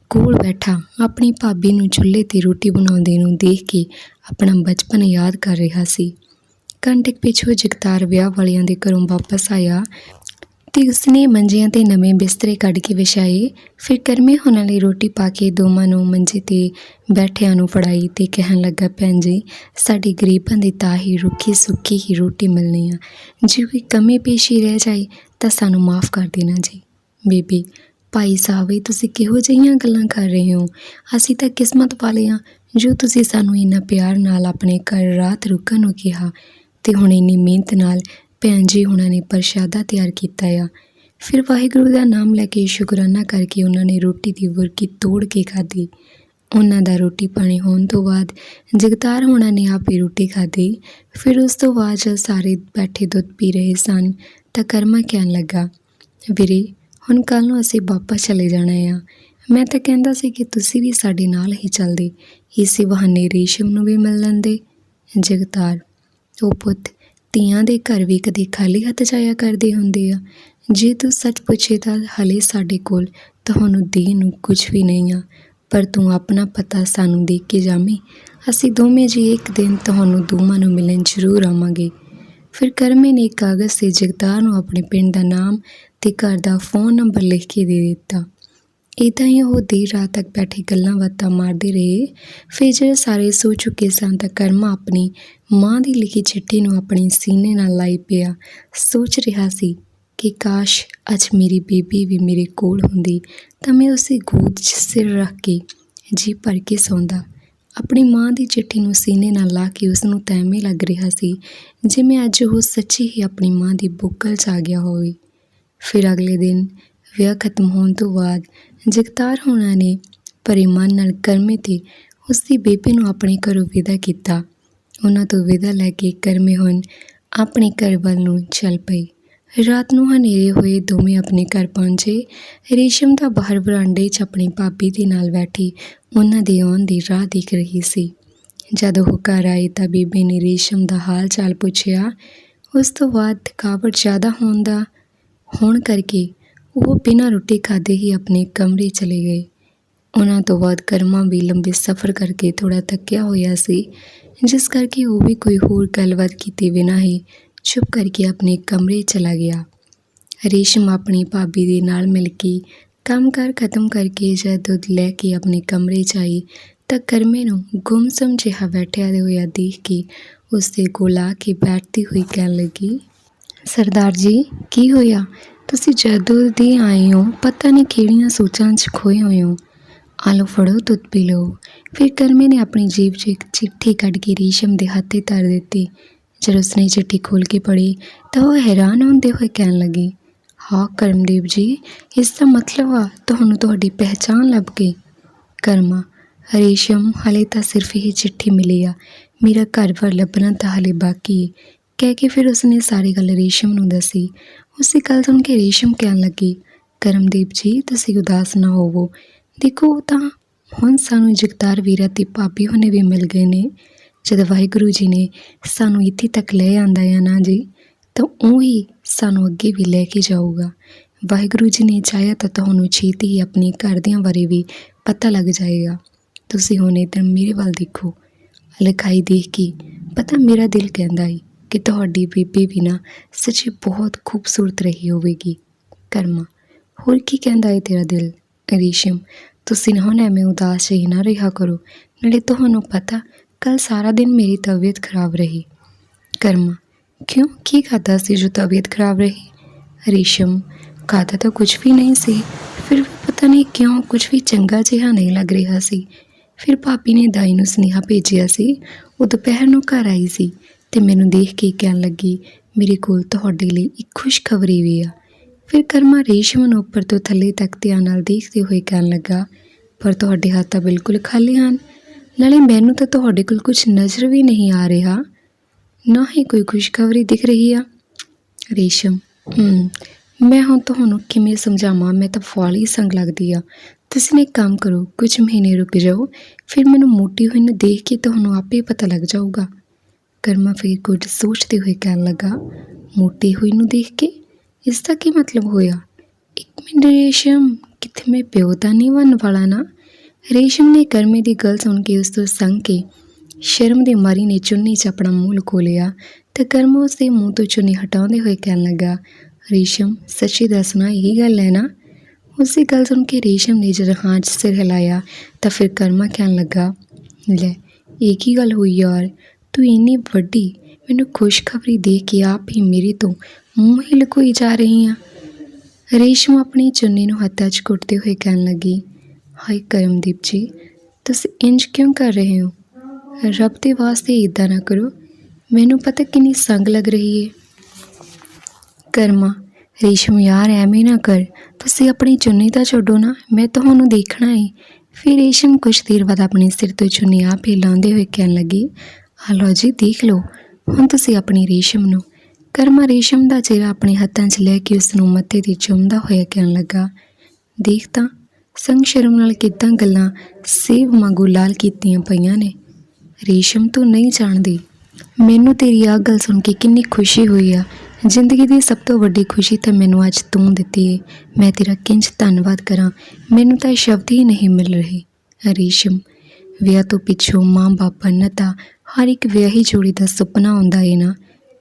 ਕੋਲ ਬੈਠਾ ਆਪਣੀ ਭਾਬੀ ਨੂੰ ਚੁੱਲ੍ਹੇ ਤੇ ਰੋਟੀ ਬਣਾਉਂਦੇ ਨੂੰ ਦੇਖ ਕੇ ਆਪਣਾ ਬਚਪਨ ਯਾਦ ਕਰ ਰਿਹਾ ਸੀ। ਘੰਟੇ ਪਿੱਛੋਂ ਜਗਤਾਰ ਵਿਆਹ ਵਾਲਿਆਂ ਦੇ ਘਰੋਂ ਵਾਪਸ ਆਇਆ ਤੇ ਉਸਨੇ ਮੰਜਿਆਂ ਤੇ ਨਵੇਂ ਬਿਸਤਰੇ ਕੱਢ ਕੇ ਵਿਛਾਏ। ਫਿਰ ਕਰਮੇ ਹੋਣਾ ਲਈ ਰੋਟੀ ਪਾ ਕੇ ਦੋਵਾਂ ਨੂੰ ਮੰਜੇ ਤੇ ਬੈਠਿਆਂ ਨੂੰ ਫੜਾਈ ਤੇ ਕਹਿਣ ਲੱਗਾ, ਭੈਣ ਜੀ, ਸਾਡੇ ਗਰੀਬਾਂ ਦੀ ਤਾਂ ਹੀ ਰੁੱਖੀ ਸੁੱਕੀ ਹੀ ਰੋਟੀ ਮਿਲਣੀ ਆ। ਜੇ ਕੋਈ ਕਮੀ ਪੇਸ਼ੀ ਰਹਿ ਜਾਏ ਤਾਂ ਸਾਨੂੰ ਮਾਫ ਕਰ ਦੇਣਾ ਜੀ। ਬੀਬੀ ਭਾਈ ਸਾਹਿਬ, ਇਹ ਤੁਸੀਂ ਕਿਹੋ ਜਿਹੀਆਂ ਗੱਲਾਂ ਕਰ ਰਹੇ ਹੋ? ਅਸੀਂ ਤਾਂ ਕਿਸਮਤ ਵਾਲੇ ਹਾਂ, ਜੋ ਤੁਸੀਂ ਸਾਨੂੰ ਇੰਨਾ ਪਿਆਰ ਨਾਲ ਆਪਣੇ ਘਰ ਰਾਤ ਰੁਕਣ ਨੂੰ ਕਿਹਾ ਤੇ ਹੁਣ ਇੰਨੀ ਮਿਹਨਤ ਨਾਲ ਭੈਣ ਜੀ ਉਹਨਾਂ ਨੇ ਪ੍ਰਸ਼ਾਦਾ ਤਿਆਰ ਕੀਤਾ ਆ। ਫਿਰ ਵਾਹਿਗੁਰੂ ਦਾ ਨਾਮ ਲੈ ਕੇ ਸ਼ੁਕਰਾਨਾ ਕਰਕੇ ਉਹਨਾਂ ਨੇ ਰੋਟੀ ਦੀ ਵਰਕੀ ਤੋੜ ਕੇ ਖਾਧੀ। ਉਹਨਾਂ ਦਾ ਰੋਟੀ ਪਾਣੀ ਹੋਣ ਤੋਂ ਬਾਅਦ ਜਗਤਾਰ ਹੋਣਾ ਨੇ ਆਪੇ ਰੋਟੀ ਖਾਧੀ। ਫਿਰ ਉਸ ਤੋਂ ਬਾਅਦ ਜਦ ਸਾਰੇ ਬੈਠੇ ਦੁੱਧ ਪੀ ਰਹੇ ਸਨ ਤਾਂ ਕਰਮਾ ਕਹਿਣ ਲੱਗਾ, ਵੀਰੇ ਹੁਣ ਕੱਲ ਨੂੰ ਅਸੀਂ ਵਾਪਸ ਚਲੇ ਜਾਣਾ ਆ। ਮੈਂ ਤਾਂ ਕਹਿੰਦਾ ਸੀ ਕਿ ਤੁਸੀਂ ਵੀ ਸਾਡੇ ਨਾਲ ਹੀ ਚੱਲਦੇ। ਇਸੇ ਬਹਾਨੇ ਰੇਸ਼ਮ ਨੂੰ ਵੀ ਮਿਲ ਲੈਂਦੇ। ਜਗਤਾਰ, ਉਹ ਪੁੱਤ, ਧੀਆਂ ਦੇ ਘਰ ਵੀ ਕਦੇ ਖਾਲੀ ਹੱਥ ਜਾਇਆ ਕਰਦੇ ਹੁੰਦੇ ਆ। ਜੇ ਤੂੰ ਸੱਚ ਪੁੱਛੇ ਤਾਂ ਹਲੇ ਸਾਡੇ ਕੋਲ ਤੁਹਾਨੂੰ ਦੇਣ ਨੂੰ ਕੁਝ ਵੀ ਨਹੀਂ ਆ। ਪਰ ਤੂੰ ਆਪਣਾ ਪਤਾ ਸਾਨੂੰ ਦੇ ਕੇ ਜਾਵੇਂ। ਅਸੀਂ ਦੋਵੇਂ ਜੀ ਇੱਕ ਦਿਨ ਤੁਹਾਨੂੰ ਦੋਵਾਂ ਨੂੰ ਮਿਲਣ ਜ਼ਰੂਰ ਆਵਾਂਗੇ। ਫਿਰ ਕਰਮੇ ਨੇ ਕਾਗਜ਼ ਤੇ ਜਗਤਾਰ ਨੂੰ ਆਪਣੇ ਪਿੰਡ ਦਾ ਨਾਮ ਤੇ ਘਰ ਦਾ ਫੋਨ ਨੰਬਰ ਲਿਖ ਕੇ ਦੇ ਦਿੱਤਾ। ਇੱਦਾਂ ਹੀ ਉਹ ਦੇਰ ਰਾਤ ਤੱਕ ਬੈਠੇ ਗੱਲਾਂ ਬਾਤਾਂ ਮਾਰਦੇ ਰਹੇ। ਫਿਰ ਜਦੋਂ ਸਾਰੇ ਸੋ ਚੁੱਕੇ ਸਨ ਤਾਂ ਕਰਮਾ ਆਪਣੀ ਮਾਂ ਦੀ ਲਿਖੀ ਚਿੱਠੀ ਨੂੰ ਆਪਣੇ ਸੀਨੇ ਨਾਲ ਲਾਈ ਪਿਆ। ਸੋਚ ਰਿਹਾ ਸੀ ਕਿ ਕਾਸ਼ ਅੱਜ ਮੇਰੀ ਬੇਬੀ ਵੀ ਮੇਰੇ ਕੋਲ ਹੁੰਦੀ ਤਾਂ ਮੈਂ ਉਸੇ ਗੋਦ 'ਚ ਸਿਰ ਰੱਖ ਕੇ ਜੀ ਭਰ ਕੇ ਸੌਂਦਾ। ਆਪਣੀ ਮਾਂ ਦੀ ਚਿੱਠੀ ਨੂੰ ਸੀਨੇ ਨਾਲ ਲਾ ਕੇ ਉਸ ਨੂੰ ਤੈਵੇਂ ਲੱਗ ਰਿਹਾ ਸੀ ਜਿਵੇਂ ਅੱਜ ਉਹ ਸੱਚੀ ਹੀ ਆਪਣੀ ਮਾਂ ਦੀ ਬੁੱਕਲ 'ਚ ਆ ਗਿਆ ਹੋਵੇ। ਫਿਰ ਅਗਲੇ ਦਿਨ ਵਿਆਹ ਖਤਮ ਹੋਣ ਤੋਂ ਬਾਅਦ ਜਗਤਾਰ ਹੋਣਾ ਨੇ ਭਰੇ ਮਨ ਨਾਲ ਕਰਮੇ ਤੇ ਉਸ ਦੀ ਬੇਬੇ ਨੂੰ ਆਪਣੇ ਘਰੋਂ ਵਿਦਾ ਕੀਤਾ। ਉਹਨਾਂ ਤੋਂ ਵਿਦਾ ਲੈ ਕੇ ਕਰਮੇ ਹੁਣ ਆਪਣੇ ਘਰ ਵੱਲ ਨੂੰ ਚੱਲ ਪਈ ਰਾਤ ਨੂੰ ਹਨੇਰੇ ਹੋਏ ਦੋਵੇਂ ਆਪਣੇ ਘਰ ਪਹੁੰਚੇ। ਰੇਸ਼ਮ ਦਾ ਬਾਹਰ ਬਰਾਂਡੇ 'ਚ ਆਪਣੀ ਭਾਬੀ ਦੇ ਨਾਲ ਬੈਠੀ ਉਹਨਾਂ ਦੇ ਆਉਣ ਦੀ ਰਾਹ ਦੇਖ ਰਹੀ ਸੀ। ਜਦੋਂ ਉਹ ਘਰ ਆਈ ਤਾਂ ਬੀਬੀ ਨੇ ਰੇਸ਼ਮ ਦਾ ਹਾਲ ਚਾਲ ਪੁੱਛਿਆ। ਉਸ ਤੋਂ ਬਾਅਦ ਥਕਾਵਟ ਜ਼ਿਆਦਾ ਹੋਣ ਦਾ ਹੋਣ ਕਰਕੇ ਉਹ ਬਿਨਾਂ ਰੋਟੀ ਖਾਦੇ ਹੀ ਆਪਣੇ ਕਮਰੇ ਚਲੇ ਗਏ। ਉਹਨਾਂ ਤੋਂ ਬਾਅਦ ਕਰਮਾ ਵੀ ਲੰਬੇ ਸਫ਼ਰ ਕਰਕੇ ਥੋੜਾ ਥੱਕਿਆ ਹੋਇਆ ਸੀ, ਜਿਸ ਕਰਕੇ ਉਹ ਵੀ ਕੋਈ ਹੋਰ ਗੱਲਬਾਤ ਕੀਤੇ ਬਿਨਾਂ ਹੀ ਚੁੱਪ ਕਰਕੇ ਆਪਣੇ ਕਮਰੇ ਚਲਾ ਗਿਆ। ਰੇਸ਼ਮ ਆਪਣੀ ਭਾਬੀ ਦੇ ਨਾਲ ਮਿਲ ਕੇ ਕੰਮਕਾਰ ਖਤਮ ਕਰਕੇ ਜਦ ਦੁੱਧ ਲੈ ਕੇ ਆਪਣੇ ਕਮਰੇ 'ਚ ਆਈ ਤਾਂ ਕਰਮੇ ਨੂੰ ਗੁੰਮਸਮ ਜਿਹਾ ਬੈਠਿਆ ਹੋਇਆ ਦੇਖ ਕੇ ਉਸ ਦੇ ਕੋਲ ਆ ਕੇ ਬੈਠਦੀ ਹੋਈ ਕਹਿਣ ਲੱਗੀ ਸਰਦਾਰ ਜੀ, ਕੀ ਹੋਇਆ? ਤੁਸੀਂ ਜਦੋਂ ਦੀ ਆਏ ਹੋ, ਪਤਾ ਨਹੀਂ ਕਿਹੜੀਆਂ ਸੋਚਾਂ 'ਚ ਖੋਏ ਹੋਏ ਹੋ। ਆਲੋ ਫੜੋ, ਦੁੱਧ ਪੀ ਲਓ। ਫਿਰ ਕਰਮੇ ਨੇ ਆਪਣੀ ਜੀਬ 'ਚ ਇੱਕ ਚਿੱਠੀ ਕੱਢ ਕੇ ਰੇਸ਼ਮ ਦੇ ਹੱਥ ਧਰ ਦਿੱਤੀ। ਜਦ ਉਸਨੇ ਚਿੱਠੀ ਖੋਲ੍ਹ ਕੇ ਪੜ੍ਹੀ, ਤਾਂ ਉਹ ਹੈਰਾਨ ਹੁੰਦੇ ਹੋਏ ਕਹਿਣ ਲੱਗੀ, ਹਾਂ ਕਰਮਦੇਵ ਜੀ, ਇਸ ਦਾ ਮਤਲਬ ਆ ਤੁਹਾਨੂੰ ਤੁਹਾਡੀ ਪਹਿਚਾਣ ਲੱਭ ਗਈ ਕਰਮਾ, ਰੇਸ਼ਮ, ਹਲੇ ਤਾਂ ਸਿਰਫ ਇਹ ਚਿੱਠੀ ਮਿਲੀ ਆ। ਮੇਰਾ ਘਰ ਵਾਰ ਲੱਭਣਾ ਤਾਂ ਹਲੇ ਬਾਕੀ ਹੈ ਕਹਿ ਕੇ ਫਿਰ ਉਸਨੇ ਸਾਰੀ ਗੱਲ ਰੇਸ਼ਮ ਨੂੰ ਦੱਸੀ। ਉਸੇ ਗੱਲ ਸੁਣ ਕੇ ਰੇਸ਼ਮ ਕਹਿਣ ਲੱਗੀ, ਕਰਮਦੀਪ ਜੀ, ਤੁਸੀਂ ਉਦਾਸ ਨਾ ਹੋਵੋ। ਦੇਖੋ, ਉਹ ਤਾਂ ਹੁਣ ਸਾਨੂੰ ਜਗਤਾਰ ਵੀਰਾ ਤੇ ਭਾਬੀ ਹੁਣੇ ਵੀ ਮਿਲ ਗਏ ਨੇ। ਜਦ ਵਾਹਿਗੁਰੂ ਜੀ ਨੇ ਸਾਨੂੰ ਇੱਥੇ ਤੱਕ ਲੈ ਆਂਦਾ ਹੈ ਨਾ ਜੀ, ਤਾਂ ਉਹ ਹੀ ਸਾਨੂੰ ਅੱਗੇ ਵੀ ਲੈ ਕੇ ਜਾਊਗਾ। ਵਾਹਿਗੁਰੂ ਜੀ ਨੇ ਚਾਹਿਆ ਤਾਂ ਤੁਹਾਨੂੰ ਛੇਤੀ ਹੀ ਆਪਣੇ ਘਰਦਿਆਂ ਬਾਰੇ ਵੀ ਪਤਾ ਲੱਗ ਜਾਏਗਾ। ਤੁਸੀਂ ਹੁਣ ਇੱਧਰ ਮੇਰੇ ਵੱਲ ਦੇਖੋ। ਲਿਖਾਈ ਦੇਖ ਕੇ ਪਤਾ ਮੇਰਾ ਦਿਲ ਕਹਿੰਦਾ ਏ ਕਿ ਤੁਹਾਡੀ ਬੀਬੀ ਵੀ ਨਾ ਸੱਚੀ ਬਹੁਤ ਖੂਬਸੂਰਤ ਰਹੀ ਹੋਵੇਗੀ। ਕਰਮਾ, ਹੋਰ ਕੀ ਕਹਿੰਦਾ ਏ ਤੇਰਾ ਦਿਲ? ਰੇਸ਼ਮ, ਤੁਸੀਂ ਨਾ ਹੁਣ ਐਵੇਂ ਉਦਾਸ ਹੀ ਨਾ ਰਿਹਾ ਕਰੋ। ਨਾਲੇ ਤੁਹਾਨੂੰ ਪਤਾ ਕੱਲ ਸਾਰਾ ਦਿਨ ਮੇਰੀ ਤਬੀਅਤ ਖਰਾਬ ਰਹੀ। ਕਰਮਾ, ਕਿਉਂ? ਕੀ ਖਾਧਾ ਸੀ ਜੋ ਤਬੀਅਤ ਖਰਾਬ ਰਹੀ? ਰੇਸ਼ਮ, ਖਾਧਾ ਤਾਂ ਕੁਝ ਵੀ ਨਹੀਂ ਸੀ। ਫਿਰ ਵੀ ਪਤਾ ਨਹੀਂ ਕਿਉਂ ਕੁਝ ਵੀ ਚੰਗਾ ਜਿਹਾ ਨਹੀਂ ਲੱਗ ਰਿਹਾ ਸੀ। ਫਿਰ ਭਾਬੀ ਨੇ ਦਾਈ ਨੂੰ ਸੁਨੇਹਾ ਭੇਜਿਆ ਸੀ। ਉਹ ਦੁਪਹਿਰ ਨੂੰ ਘਰ ਆਈ ਸੀ। ਤੇ ਮੈਨੂੰ ਦੇਖ ਕੇ ਕਹਿਣ ਲੱਗੀ, ਮੇਰੇ ਕੋਲ ਤੁਹਾਡੇ ਲਈ ਇੱਕ ਖੁਸ਼ਖਬਰੀ ਵੀ ਆ। ਫਿਰ ਕਰਮਾ ਰੇਸ਼ਮ ਨੂੰ ਉੱਪਰ ਤੋਂ ਥੱਲੇ ਤੱਕ ਧਿਆਨ ਨਾਲ ਦੇਖਦੇ ਹੋਏ ਕਹਿਣ ਲੱਗਾ, ਪਰ ਤੁਹਾਡੇ ਹੱਥ ਤਾਂ ਬਿਲਕੁਲ ਖਾਲੀ ਹਨ। ਨਾਲੇ ਮੈਨੂੰ ਤਾਂ ਤੁਹਾਡੇ ਕੋਲ ਕੁਝ ਨਜ਼ਰ ਵੀ ਨਹੀਂ ਆ ਰਿਹਾ। ਨਾ ਹੀ ਕੋਈ ਖੁਸ਼ਖਬਰੀ ਦਿਖ ਰਹੀ ਆ। ਰੇਸ਼ਮ ਮੈਂ ਹੁਣ ਤੁਹਾਨੂੰ ਕਿਵੇਂ ਸਮਝਾਵਾਂ? ਮੈਂ ਤਾਂ ਫਾਲੀ ਸੰਗ ਲੱਗਦੀ ਆ। ਤੁਸੀਂ ਨੇ ਇੱਕ ਕੰਮ ਕਰੋ, ਕੁਝ ਮਹੀਨੇ ਰੁਕ ਜਾਓ। ਫਿਰ ਮੈਨੂੰ ਮੋਟੀ ਹੋਈ ਨੂੰ ਦੇਖ ਕੇ ਤੁਹਾਨੂੰ ਆਪੇ ਪਤਾ ਲੱਗ ਜਾਊਗਾ। ਕਰਮਾ ਫਿਰ ਕੁਝ ਸੋਚਦੇ ਹੋਏ ਕਹਿਣ ਲੱਗਾ, ਮੋਟੀ ਹੋਈ ਨੂੰ ਦੇਖ ਕੇ? ਇਸ ਦਾ ਕੀ ਮਤਲਬ ਹੋਇਆ? ਇੱਕ ਮਿੰਟ ਰੇਸ਼ਮ ਕਿਤੇ ਮੈਂ ਪਿਓ ਤਾਂ ਨਹੀਂ ਬਣਨ ਵਾਲਾ ਨਾ? ਰੇਸ਼ਮ ਨੇ ਕਰਮੇ ਦੀ ਗੱਲ ਸੁਣ ਕੇ ਉਸ ਤੋਂ ਸੰਗ ਕੇ ਸ਼ਰਮ ਦੇ ਮਾਰੀ ਨੇ ਚੁੰਨੀ 'ਚ ਆਪਣਾ ਮੂੰਹ ਲੁਕੋ ਲਿਆ ਤੇ ਕਰਮਾ ਉਸ ਦੇ ਮੂੰਹ ਤੋਂ ਚੁੰਨੀ ਹਟਾਉਂਦੇ ਹੋਏ ਕਹਿਣ ਲੱਗਾ, ਰੇਸ਼ਮ, ਸੱਚੀ ਦੱਸਣਾ ਇਹ ਗੱਲ ਹੈ ਨਾ? ਉਸੇ ਗੱਲ ਸੁਣ ਕੇ ਰੇਸ਼ਮ ਨੇ ਜਦੋਂ ਹਾਂ 'ਚ ਸਿਰ ਹਿਲਾਇਆ ਤਾਂ ਫਿਰ ਕਰਮਾ ਕਹਿਣ ਲੱਗਾ, ਲੈ, ਇਹ ਕੀ ਗੱਲ ਹੋਈ ਯਾਰ? ਤੂੰ ਇੰਨੀ ਵੱਡੀ, ਮੈਨੂੰ ਖੁਸ਼ਖਬਰੀ ਦੇ ਕੇ ਆਪ ਹੀ ਮੇਰੇ ਤੋਂ ਮੂੰਹ ਹੀ ਲੁਕੋਈ ਜਾ ਰਹੀ ਆ। ਰੇਸ਼ਮ ਆਪਣੀ ਚੁੰਨੀ ਨੂੰ ਹੱਥਾਂ 'ਚ ਕੁੱਟਦੇ ਹੋਏ ਕਹਿਣ ਲੱਗੀ, ਹਾਏ ਕਰਮਦੀਪ ਜੀ, ਤੁਸੀਂ ਇੰਜ ਕਿਉਂ ਕਰ ਰਹੇ ਹੋ? ਰੱਬ ਦੇ ਵਾਸਤੇ ਇਦਾਂ ਨਾ ਕਰੋ। ਮੈਨੂੰ ਪਤਾ ਕਿੰਨੀ ਸੰਗ ਲੱਗ ਰਹੀ ਹੈ ਕਰਮਾ, ਰੇਸ਼ਮ, ਯਾਰ, ਐਵੇਂ ਨਾ ਕਰ। ਤੁਸੀਂ ਆਪਣੀ ਚੁੰਨੀ ਤਾਂ ਛੱਡੋ ਨਾ, ਮੈਂ ਤੁਹਾਨੂੰ ਦੇਖਣਾ ਏ। ਫਿਰ ਰੇਸ਼ਮ ਕੁਛ ਦੇਰ ਬਾਅਦ ਆਪਣੇ ਸਿਰ ਤੋਂ ਚੁੰਨੀ ਆਪ ਹੀ ਲਾਉਂਦੇ ਹੋਏ ਕਹਿਣ ਲੱਗੀ ਹਲੋ ਜੀ, ਦੇਖ ਲਓ। ਹੁਣ ਤੁਸੀਂ ਆਪਣੀ ਰੇਸ਼ਮ ਨੂੰ। ਕਰਮਾ ਰੇਸ਼ਮ ਦਾ ਚਿਹਰਾ ਆਪਣੇ ਹੱਥਾਂ 'ਚ ਲੈ ਕੇ ਉਸ ਨੂੰ ਮੱਥੇ ਤੇ ਚੁੰਮਦਾ ਹੋਇਆ ਕਹਿਣ ਲੱਗਾ, ਦੇਖ ਤਾਂ, ਸੰਗ ਸ਼ਰਮ ਨਾਲ ਕਿਦਾਂ ਗੱਲਾਂ ਸੇਵ ਵਾਂਗੂ ਲਾਲ ਕੀਤੀਆਂ ਪਈਆਂ ਨੇ। ਰੇਸ਼ਮ ਤੂੰ ਨਹੀਂ ਜਾਣਦੀ। ਮੈਨੂੰ ਤੇਰੀ ਆ ਗੱਲ ਸੁਣ ਕੇ ਕਿੰਨੀ ਖੁਸ਼ੀ ਹੋਈ ਆ। ਜ਼ਿੰਦਗੀ ਦੀ ਸਭ ਤੋਂ ਵੱਡੀ ਖੁਸ਼ੀ ਤਾਂ ਮੈਨੂੰ ਅੱਜ ਤੂੰ ਦਿੱਤੀ ਏ। ਮੈਂ ਤੇਰਾ ਕਿੰਜ ਧੰਨਵਾਦ ਕਰਾਂ। ਮੈਨੂੰ ਤਾਂ ਸ਼ਬਦ ਹੀ ਨਹੀਂ ਮਿਲ ਰਹੇ। ਰੇਸ਼ਮ ਵਿਆਹ ਤੋਂ ਪਿੱਛੋਂ ਮਾਂ ਬਾਪ ਬਣਨਾ ਤਾਂ ਹਰ ਇੱਕ ਵਿਆਹੀ ਜੋੜੀ ਦਾ ਸੁਪਨਾ ਹੁੰਦਾ ਏ ਨਾ।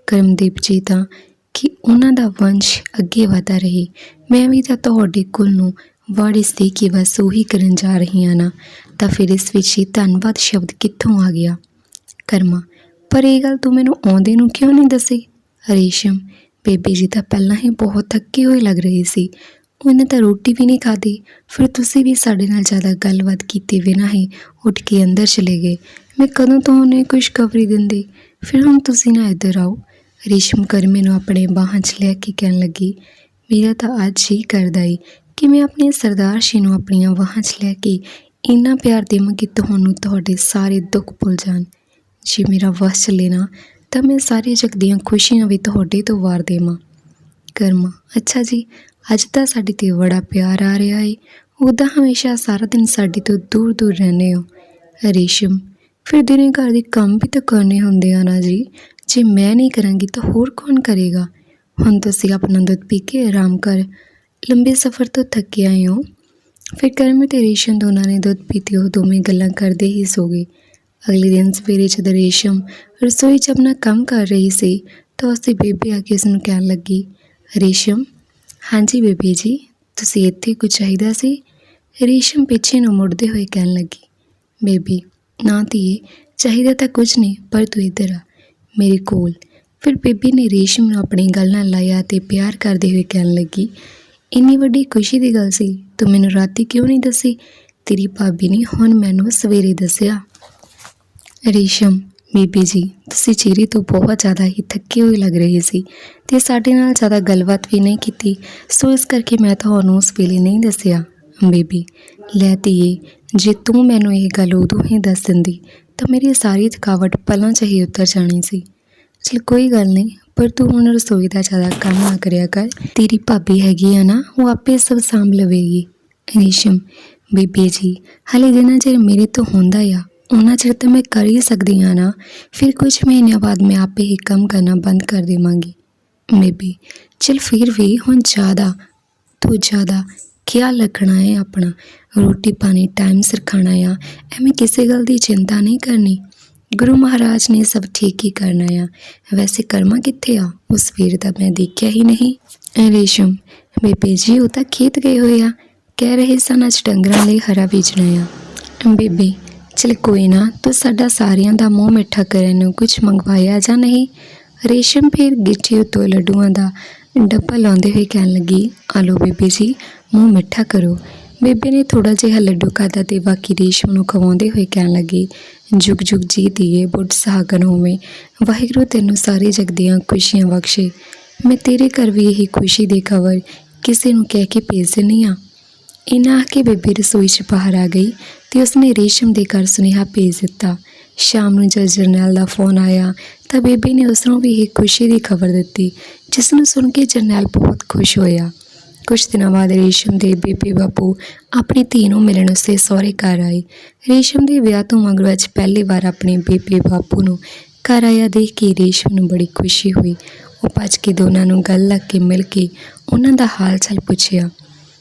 ਕਰਮਦੀਪ ਜੀ ਤਾਂ ਕਿ ਉਹਨਾਂ ਦਾ ਵੰਸ਼ ਅੱਗੇ ਵਧਦਾ ਰਹੇ। ਮੈਂ ਵੀ ਤਾਂ ਤੁਹਾਡੇ ਕੁਲ ਨੂੰ ਵਰਡ ਇਸ ਦੀ ਕਿ ਬਸ ਉਹੀ ਕਰਨ ਜਾ ਰਹੀ ਹਾਂ ਨਾ। ਤਾਂ ਫਿਰ ਇਸ ਵਿੱਚ ਹੀ ਧੰਨਵਾਦ ਸ਼ਬਦ ਕਿੱਥੋਂ ਆ ਗਿਆ? ਕਰਮਾ, ਪਰ ਇਹ ਗੱਲ ਤੂੰ ਮੈਨੂੰ ਆਉਂਦੇ ਨੂੰ ਕਿਉਂ ਨਹੀਂ ਦੱਸੀ? ਰੇਸ਼ਮ, ਬੇਬੀ ਜੀ ਤਾਂ ਪਹਿਲਾਂ ਹੀ ਬਹੁਤ ਥੱਕੇ ਹੋਏ ਲੱਗ ਰਹੇ ਸੀ। ਉਹਨੇ ਤਾਂ ਰੋਟੀ ਵੀ ਨਹੀਂ ਖਾਧੀ। ਫਿਰ ਤੁਸੀਂ ਵੀ ਸਾਡੇ ਨਾਲ ਜ਼ਿਆਦਾ ਗੱਲਬਾਤ ਕੀਤੇ ਬਿਨਾਂ ਹੀ ਉੱਠ ਕੇ ਅੰਦਰ ਚਲੇ ਗਏ। ਮੈਂ ਕਦੋਂ ਤੋਂ ਉਹਨੇ ਖੁਸ਼ਖਬਰੀ ਦਿੰਦੀ? ਫਿਰ ਹੁਣ ਤੁਸੀਂ ਨਾ ਇੱਧਰ ਆਓ। ਰੇਸ਼ਮ ਕਰਮੇ ਨੂੰ ਆਪਣੇ ਬਾਹਾਂ 'ਚ ਲੈ ਕੇ ਕਹਿਣ ਲੱਗੀ, ਮੇਰਾ ਤਾਂ ਅੱਜ ਹੀ ਕਰਦਾ ਏ ਕਿ ਮੈਂ ਆਪਣੇ ਸਰਦਾਰ ਜੀ ਨੂੰ ਆਪਣੀਆਂ ਬਾਹਾਂ 'ਚ ਲੈ ਕੇ ਇੰਨਾ ਪਿਆਰ ਦੇਵਾਂ ਕਿ ਤੁਹਾਨੂੰ ਤੁਹਾਡੇ ਸਾਰੇ ਦੁੱਖ ਭੁੱਲ ਜਾਣ। ਜੇ ਮੇਰਾ ਵਸ ਚੱਲੇ ਨਾ, ਤਾਂ ਮੈਂ ਸਾਰੇ ਜਗ ਦੀਆਂ ਖੁਸ਼ੀਆਂ ਵੀ ਤੁਹਾਡੇ ਤੋਂ ਵਾਰ ਦੇਵਾਂ। ਕਰਮਾ, ਅੱਛਾ ਜੀ ਅੱਜ ਤਾਂ ਸਾਡੇ ਤੇ ਬੜਾ ਪਿਆਰ ਆ ਰਿਹਾ ਏ। ਉਹਦਾ ਹਮੇਸ਼ਾ ਸਾਰਾ ਦਿਨ ਸਾਡੇ ਤੋਂ ਦੂਰ ਦੂਰ ਰਹਿੰਦੇ ਹੋ। ਰੇਸ਼ਮ, ਫਿਰ ਦਿਨੇ ਘਰ ਦੇ ਕੰਮ ਵੀ ਤਾਂ ਕਰਨੇ ਹੁੰਦੇ ਆ ਨਾ ਜੀ। ਜੇ ਮੈਂ ਨਹੀਂ ਕਰਾਂਗੀ ਤਾਂ ਹੋਰ ਕੌਣ ਕਰੇਗਾ? ਹੁਣ ਤੁਸੀਂ ਆਪਣਾ ਦੁੱਧ ਪੀ ਕੇ ਆਰਾਮ ਕਰ। ਲੰਬੇ ਸਫ਼ਰ ਤੋਂ ਥੱਕੇ ਆਏ ਹੋ। ਫਿਰ ਕਰਮ ਤੇ ਰੇਸ਼ਮ ਦੋਨਾਂ ਨੇ ਦੁੱਧ ਪੀਤੇ ਉਹ ਦੋਵੇਂ ਗੱਲਾਂ ਕਰਦੇ ਹੀ ਸੋ ਗਏ। ਅਗਲੇ ਦਿਨ ਸਵੇਰੇ ਜਦ ਰੇਸ਼ਮ ਰਸੋਈ 'ਚ ਆਪਣਾ ਕੰਮ ਕਰ ਰਹੀ ਸੀ ਤਾਂ ਉਸਦੀ ਬੇਬੇ ਆ ਕੇ ਉਸ ਨੂੰ ਕਹਿਣ ਲੱਗੀ, ਰੇਸ਼ਮ ਹਾਂਜੀ ਬੇਬੀ ਜੀ, ਤੁਸੀਂ ਇੱਥੇ ਕੁਝ ਚਾਹੀਦਾ ਸੀ? ਰੇਸ਼ਮ ਪਿੱਛੇ ਨੂੰ ਮੁੜਦੇ ਹੋਏ ਕਹਿਣ ਲੱਗੀ, ਬੇਬੀ, ਨਾ ਧੀਏ, ਚਾਹੀਦਾ ਤਾਂ ਕੁਝ ਨਹੀਂ, ਪਰ ਤੂੰ ਇੱਧਰ ਆ, ਮੇਰੇ ਕੋਲ। ਫਿਰ ਬੇਬੀ ਨੇ ਰੇਸ਼ਮ ਨੂੰ ਆਪਣੀ ਗੱਲ ਨਾਲ ਲਾਇਆ ਤੇ ਪਿਆਰ ਕਰਦੇ ਹੋਏ ਕਹਿਣ ਲੱਗੀ, ਇੰਨੀ ਵੱਡੀ ਖੁਸ਼ੀ ਦੀ ਗੱਲ ਸੀ, ਤੂੰ ਮੈਨੂੰ ਰਾਤੀ ਕਿਉਂ ਨਹੀਂ ਦੱਸੀ? ਤੇਰੀ ਭਾਬੀ ਨੇ ਹੁਣ ਮੈਨੂੰ ਸਵੇਰੇ ਦੱਸਿਆ। ਰੇਸ਼ਮ ਬੀਬੀ ਜੀ, ਤੁਸੀਂ ਚਿਹਰੇ ਤੋਂ ਬਹੁਤ ਜ਼ਿਆਦਾ ਹੀ ਥੱਕੇ ਹੋਏ ਲੱਗ ਰਹੇ ਸੀ ਤੇ ਸਾਡੇ ਨਾਲ ਜ਼ਿਆਦਾ ਗੱਲਬਾਤ ਵੀ ਨਹੀਂ ਕੀਤੀ, ਸੋ ਇਸ ਕਰਕੇ ਮੈਂ ਤੁਹਾਨੂੰ ਉਸ ਵੇਲੇ ਨਹੀਂ ਦੱਸਿਆ। ਬੀਬੀ, ਲੈ ਤੀਏ ਜੇ ਤੂੰ ਮੈਨੂੰ ਇਹ ਗੱਲ ਉਦੋਂ ਹੀ ਦੱਸ ਦਿੰਦੀ, ਤਾਂ ਮੇਰੀ ਸਾਰੀ ਥਕਾਵਟ ਪਲਾਂ 'ਚ ਹੀ ਉਤਰ ਜਾਣੀ ਸੀ। ਚਲ ਕੋਈ ਗੱਲ ਨਹੀਂ, ਪਰ ਤੂੰ ਹੁਣ ਰਸੋਈ ਦਾ ਜ਼ਿਆਦਾ ਕੰਮ ਨਾ ਕਰਿਆ ਕਰ। ਤੇਰੀ ਭਾਬੀ ਹੈਗੀ ਆ ਨਾ, ਉਹ ਆਪੇ ਸਭ ਸਾਂਭ ਲਵੇਗੀ। ਰੇਸ਼ਮ, ਬੀਬੀ ਜੀ, ਹਲੇ ਜਿੰਨਾ ਚਿਰ ਮੇਰੇ ਤੋਂ ਹੁੰਦਾ ਆ ਉਹਨਾਂ ਚਿਰ ਤਾਂ ਮੈਂ ਕਰ ਹੀ ਸਕਦੀ ਹਾਂ ਨਾ, ਫਿਰ ਕੁਝ ਮਹੀਨਿਆਂ ਬਾਅਦ ਮੈਂ ਆਪੇ ਹੀ ਕੰਮ ਕਰਨਾ ਬੰਦ ਕਰ ਦੇਵਾਂਗੀ। ਬੀਬੀ ਚਲ ਫਿਰ ਵੀ ਹੁਣ ਜ਼ਿਆਦਾ, ਤੋਂ ਜ਼ਿਆਦਾ ਖਿਆਲ ਰੱਖਣਾ ਹੈ ਆਪਣਾ? ਰੋਟੀ ਪਾਣੀ ਟਾਈਮ ਸਿਰ ਖਾਣਾ ਆ, ਐਵੇਂ ਕਿਸੇ ਗੱਲ ਦੀ ਚਿੰਤਾ ਨਹੀਂ ਕਰਨੀ। ਗੁਰੂ ਮਹਾਰਾਜ ਨੇ ਸਭ ਠੀਕ ਹੀ ਕਰਨਾ ਆ। ਵੈਸੇ ਕਰਮਾ ਕਿੱਥੇ ਆ? ਉਸ ਵੀਰ ਦਾ ਮੈਂ ਦੇਖਿਆ ਹੀ ਨਹੀਂ। ਐ ਰੇਸ਼ਮ ਬੇਬੇ ਜੀ, ਉਹ ਤਾਂ ਖੇਤ ਗਏ ਹੋਏ ਆ। ਕਹਿ ਰਹੇ ਸਨ ਅੱਜ ਡੰਗਰਾਂ ਲਈ ਹਰਾ ਬੀਜਣਾ ਆ। ਬੇਬੇ ਚਲ ਕੋਈ ਨਾ, ਤੂੰ ਸਾਡਾ ਸਾਰਿਆਂ ਦਾ ਮੂੰਹ ਮਿੱਠਾ ਕਰਨ ਨੂੰ ਕੁਝ ਮੰਗਵਾਇਆ ਜਾਂ ਨਹੀਂ? ਰੇਸ਼ਮ ਫਿਰ ਗਿੱਠੀ ਉਤੋਂ ਲੱਡੂਆਂ ਦਾ ਡੱਬਾ ਲਾਉਂਦੇ ਹੋਏ ਕਹਿਣ ਲੱਗੀ, ਆਲੋ ਲਓ ਜੀ, ਮੂੰਹ ਮਿੱਠਾ ਕਰੋ। ਬੇਬੇ ਨੇ ਥੋੜਾ ਜਿਹਾ ਲੱਡੂ ਖਾਧਾ ਤੇ ਬਾਕੀ ਰੇਸ਼ਮ ਨੂੰ ਖਵਾਉਂਦੇ ਹੋਏ ਕਹਿਣ ਲੱਗੀ, ਜੁਗ ਜੁਗ ਜੀ ਦੀਏ ਬੁੱਢ ਸਾਗਨ ਹੋਵੇਂ, ਵਾਹਿਗੁਰੂ ਤੈਨੂੰ ਸਾਰੇ ਜਗ ਦੀਆਂ ਖੁਸ਼ੀਆਂ ਬਖਸ਼ੇ। ਮੈਂ ਤੇਰੇ ਘਰ ਵੀ ਇਹੀ ਖੁਸ਼ੀ ਦੀ ਖਬਰ ਕਿਸੇ ਨੂੰ ਕਹਿ ਕੇ ਭੇਜ ਦਿੰਦੀ ਹਾਂ। ਇਨਾ ਕੇ ਬੇਬੇ ਰਸੋਈ 'ਚ ਬਾਹਰ ਆ ਗਈ। ਤੇ ਉਸਨੇ ਰੇਸ਼ਮ ਦੇ ਘਰ ਸੁਨੇਹਾ ਭੇਜ ਦਿੱਤਾ। ਸ਼ਾਮ ਨੂੰ ਜਦ ਜਰਨੈਲ ਦਾ ਫੋਨ ਆਇਆ ਤਾਂ ਬੇਬੇ ਨੇ ਉਸ ਨੂੰ ਵੀ ਇਹ ਖੁਸ਼ੀ ਦੀ ਖਬਰ ਦਿੱਤੀ ਜਿਸ ਨੂੰ ਸੁਣ ਕੇ ਜਰਨੈਲ ਬਹੁਤ ਖੁਸ਼ ਹੋਇਆ। ਕੁਝ ਦਿਨਾਂ ਬਾਅਦ ਰੇਸ਼ਮ ਦੇ ਬੇਬੇ ਬਾਪੂ ਆਪਣੀ ਧੀ ਨੂੰ ਮਿਲਣ ਉਸਦੇ ਸਹੁਰੇ ਘਰ ਆਏ। ਰੇਸ਼ਮ ਦੇ ਵਿਆਹ ਤੋਂ ਮਗਰੋਂ ਅੱਜ ਪਹਿਲੀ ਵਾਰ ਆਪਣੇ ਬੇਬੇ ਬਾਪੂ ਨੂੰ ਘਰ ਆਇਆ ਦੇਖ ਕੇ ਰੇਸ਼ਮ ਨੂੰ ਬੜੀ ਖੁਸ਼ੀ ਹੋਈ। ਉਹ ਭੱਜ ਕੇ ਦੋਨਾਂ ਨੂੰ ਗੱਲ ਲੱਗ ਕੇ ਮਿਲ ਕੇ ਉਹਨਾਂ ਦਾ ਹਾਲ ਚਾਲ ਪੁੱਛਿਆ।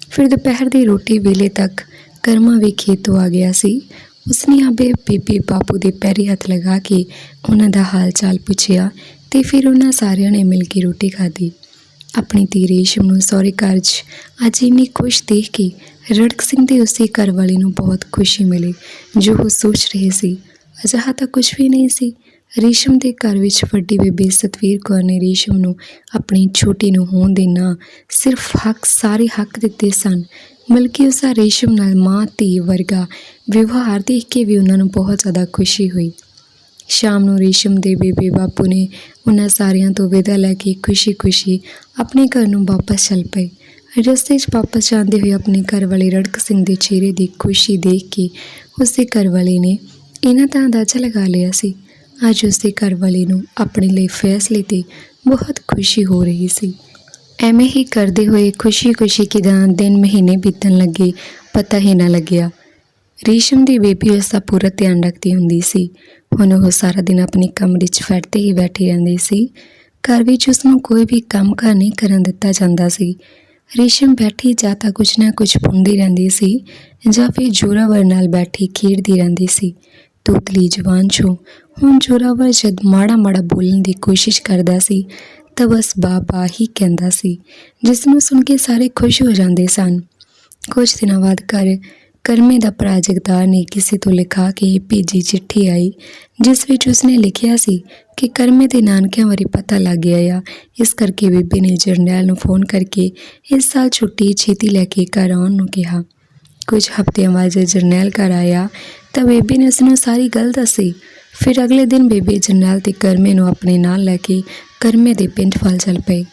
ਫਿਰ ਦੁਪਹਿਰ ਦੀ ਰੋਟੀ ਵੇਲੇ ਤੱਕ ਕਰਮਾ ਵੀ ਖੇਤੋਂ ਆ ਗਿਆ ਸੀ। ਉਸਨੇ ਆਪੇ ਬੀਬੀ ਬਾਪੂ ਦੇ ਪੈਰੀ ਹੱਥ ਲਗਾ ਕੇ ਉਹਨਾਂ ਦਾ ਹਾਲ ਚਾਲ ਪੁੱਛਿਆ ਤੇ ਫਿਰ ਉਹਨਾਂ ਸਾਰਿਆਂ ਨੇ ਮਿਲ ਕੇ ਰੋਟੀ ਖਾਧੀ। ਆਪਣੀ ਧੀ ਰੇਸ਼ਮ ਨੂੰ ਸਹੁਰੇ ਘਰ 'ਚ ਅੱਜ ਇੰਨੀ ਖੁਸ਼ ਦੇਖ ਕੇ ਰੜਕ ਸਿੰਘ ਦੇ ਉਸੇ ਘਰ ਵਾਲੇ ਨੂੰ ਬਹੁਤ ਖੁਸ਼ੀ ਮਿਲੀ, ਜੋ ਉਹ ਸੋਚ ਰਹੇ ਸੀ, ਅਜਿਹਾ ਤਾਂ ਕੁਝ ਵੀ ਨਹੀਂ ਸੀ। ਰੇਸ਼ਮ ਦੇ ਘਰ ਵਿੱਚ ਵੱਡੀ ਬੇਬੇ ਸਤਵੀਰ ਕੌਰ ਨੇ ਰੇਸ਼ਮ ਨੂੰ ਆਪਣੀ ਛੋਟੀ ਨੂੰ ਹੋਣ ਦੇ ਨਾਂ ਸਿਰਫ ਹੱਕ, ਸਾਰੇ ਹੱਕ ਦਿੱਤੇ ਸਨ। ਬਲਕਿ ਉਸਾ ਰੇਸ਼ਮ ਨਾਲ ਮਾਂ, ਧੀ ਵਰਗਾ ਵਿਵਹਾਰ ਦੇਖ ਕੇ ਵੀ ਉਹਨਾਂ ਨੂੰ ਬਹੁਤ ਜ਼ਿਆਦਾ ਖੁਸ਼ੀ ਹੋਈ। ਸ਼ਾਮ ਨੂੰ ਰੇਸ਼ਮ ਦੇ ਬੇਬੇ ਬਾਪੂ ਨੇ ਉਹਨਾਂ ਸਾਰਿਆਂ ਤੋਂ ਵਿਦਾ ਲੈ ਕੇ ਖੁਸ਼ੀ-ਖੁਸ਼ੀ ਆਪਣੇ ਘਰ ਨੂੰ ਵਾਪਸ ਚੱਲ ਪਏ। ਰਸਤੇ 'ਚ ਵਾਪਸ ਜਾਂਦੇ ਹੋਏ ਆਪਣੇ ਘਰ ਵਾਲੇ ਰੜਕ ਸਿੰਘ ਦੇ ਚਿਹਰੇ ਦੀ ਖੁਸ਼ੀ ਦੇਖ ਕੇ ਉਸਦੇ ਘਰ ਵਾਲੇ ਨੇ ਇਹਨਾਂ ਦਾ ਅੰਦਾਜ਼ਾ ਲਗਾ ਲਿਆ ਸੀ। ਅੱਜ ਉਸਦੇ ਘਰ ਵਾਲੇ ਨੂੰ ਆਪਣੇ ਲਈ ਫੈਸਲੇ ਤੇ ਬਹੁਤ ਖੁਸ਼ੀ ਹੋ ਰਹੀ ਸੀ। ਐਵੇਂ ਹੀ ਕਰਦੇ ਹੋਏ ਖੁਸ਼ੀ-ਖੁਸ਼ੀ ਕਿਦਾਂ ਦਿਨ ਮਹੀਨੇ ਬੀਤਣ ਲੱਗੇ, ਪਤਾ ਹੀ ਨਾ ਲੱਗਿਆ। ਰੇਸ਼ਮ ਦੀ ਬੇਬੀ ਉਸ ਦਾ ਪੂਰਾ ਧਿਆਨ ਰੱਖਦੀ ਹੁੰਦੀ ਸੀ। ਹੁਣ ਉਹ ਸਾਰਾ ਦਿਨ ਆਪਣੀ ਕਮਰੇ 'ਚ ਫੈਠ ਹੀ ਬੈਠੀ ਰਹਿੰਦੀ ਸੀ। ਘਰ ਵਿੱਚ ਉਸ ਨੂੰ ਕੋਈ ਵੀ ਕੰਮ ਕਾਰ ਨਹੀਂ ਕਰਨ ਦਿੱਤਾ ਜਾਂਦਾ ਸੀ। ਰੇਸ਼ਮ ਬੈਠੀ ਜਾਂ ਤਾਂ ਕੁਝ ਨਾ ਕੁਝ ਬੁਣਦੀ ਰਹਿੰਦੀ ਸੀ ਜਾਂ ਫਿਰ ਜੋਰਾਵਰ ਨਾਲ ਬੈਠੀ ਖੇਡਦੀ ਰਹਿੰਦੀ ਸੀ। ਤੋਤਲੀ ਜਵਾਨ ਛੋ, ਹੁਣ ਜੋਰਾਵਰ ਜਦ ਮਾੜਾ ਮਾੜਾ ਬੋਲਣ ਦੀ ਕੋਸ਼ਿਸ਼ ਕਰਦਾ ਸੀ ਤਾਂ ਬਸ ਬਾਬਾ ਹੀ ਕਹਿੰਦਾ ਸੀ ਜਿਸ ਨੂੰ ਸੁਣ ਕੇ ਸਾਰੇ ਖੁਸ਼ ਹੋ ਜਾਂਦੇ ਸਨ। ਕੁਝ ਦਿਨਾਂ ਬਾਅਦ ਘਰ ਕਰਮੇ ਦਾ ਭਰਾ ਜਗਤਾਰ ਨੇ ਕਿਸੇ ਤੋਂ ਲਿਖਾ ਕੇ ਭੇਜੀ ਚਿੱਠੀ ਆਈ, ਜਿਸ ਵਿੱਚ ਉਸਨੇ ਲਿਖਿਆ ਸੀ ਕਿ ਕਰਮੇ ਦੇ ਨਾਨਕਿਆਂ ਬਾਰੇ ਪਤਾ ਲੱਗ ਗਿਆ ਆ। ਇਸ ਕਰਕੇ ਬੀਬੀ ਨੇ ਜਰਨੈਲ ਨੂੰ ਫੋਨ ਕਰਕੇ ਇਸ ਸਾਲ ਛੁੱਟੀ ਛੇਤੀ ਲੈ ਕੇ ਘਰ ਆਉਣ ਨੂੰ ਕਿਹਾ। ਕੁਝ ਹਫ਼ਤਿਆਂ ਬਾਅਦ ਜਦ ਜਰਨੈਲ ਘਰ ਆਇਆ ਤਾਂ ਬੇਬੀ ਨੇ ਉਸ ਨੂੰ ਸਾਰੀ ਗੱਲ ਦੱਸੀ। ਫਿਰ ਅਗਲੇ ਦਿਨ ਬੇਬੀ ਜਰਨੈਲ ਤੇ ਕਰਮੇ ਨੂੰ ਆਪਣੇ ਨਾਲ ਲੈ ਕੇ ਕਰਮੇ ਦੇ ਪਿੰਡ ਫਲ ਚੱਲ ਪਏ।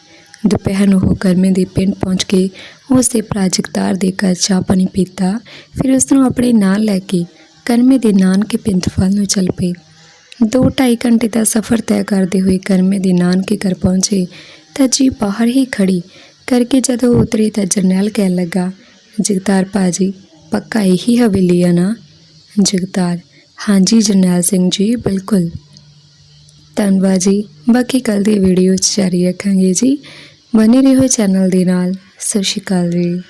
ਦੁਪਹਿਰ ਨੂੰ ਉਹ ਕਰਮੇ ਦੇ ਪਿੰਡ ਪਹੁੰਚ ਕੇ ਉਸ ਦੇ ਭਰਾ ਜਗਤਾਰ ਦੇ ਘਰ ਚਾਹ ਪਾਣੀ ਪੀਤਾ। ਫਿਰ ਉਸ ਨੂੰ ਆਪਣੇ ਨਾਲ ਲੈ ਕੇ ਕਰਮੇ ਦੇ ਨਾਨਕੇ ਪਿੰਡ ਫਲ ਨੂੰ ਚੱਲ ਪਏ। ਦੋ ਢਾਈ ਘੰਟੇ ਦਾ ਸਫ਼ਰ ਤੈਅ ਕਰਦੇ ਹੋਏ ਕਰਮੇ ਦੇ ਨਾਨਕੇ ਘਰ ਪਹੁੰਚੇ ਤਾਂ ਜੀ ਬਾਹਰ ਹੀ ਖੜੀ ਕਰਕੇ ਜਦੋਂ ਉਤਰੇ ਤਾਂ ਜਰਨੈਲ ਕਹਿਣ ਲੱਗਾ, ਜਗਤਾਰ ਪਾਜੀ ਪੱਕਾ ਇਹੀ ਹਵੇਲੀ ਆ ਨਾ? ਜਗਤਾਰ ਹਾਂਜੀ, ਜਰਨੈਲ ਸਿੰਘ ਜੀ, ਬਿਲਕੁਲ। ਧੰਨਵਾਦ ਜੀ। ਬਾਕੀ ਕੱਲ ਦੀ ਵੀਡੀਓ ਚ ਜਾਰੀ ਰੱਖਾਂਗੇ ਜੀ। ਬਣੇ ਰਹੋ ਚੈਨਲ ਦੇ ਨਾਲ। ਸਤਿ ਸ਼੍ਰੀ ਅਕਾਲ ਜੀ।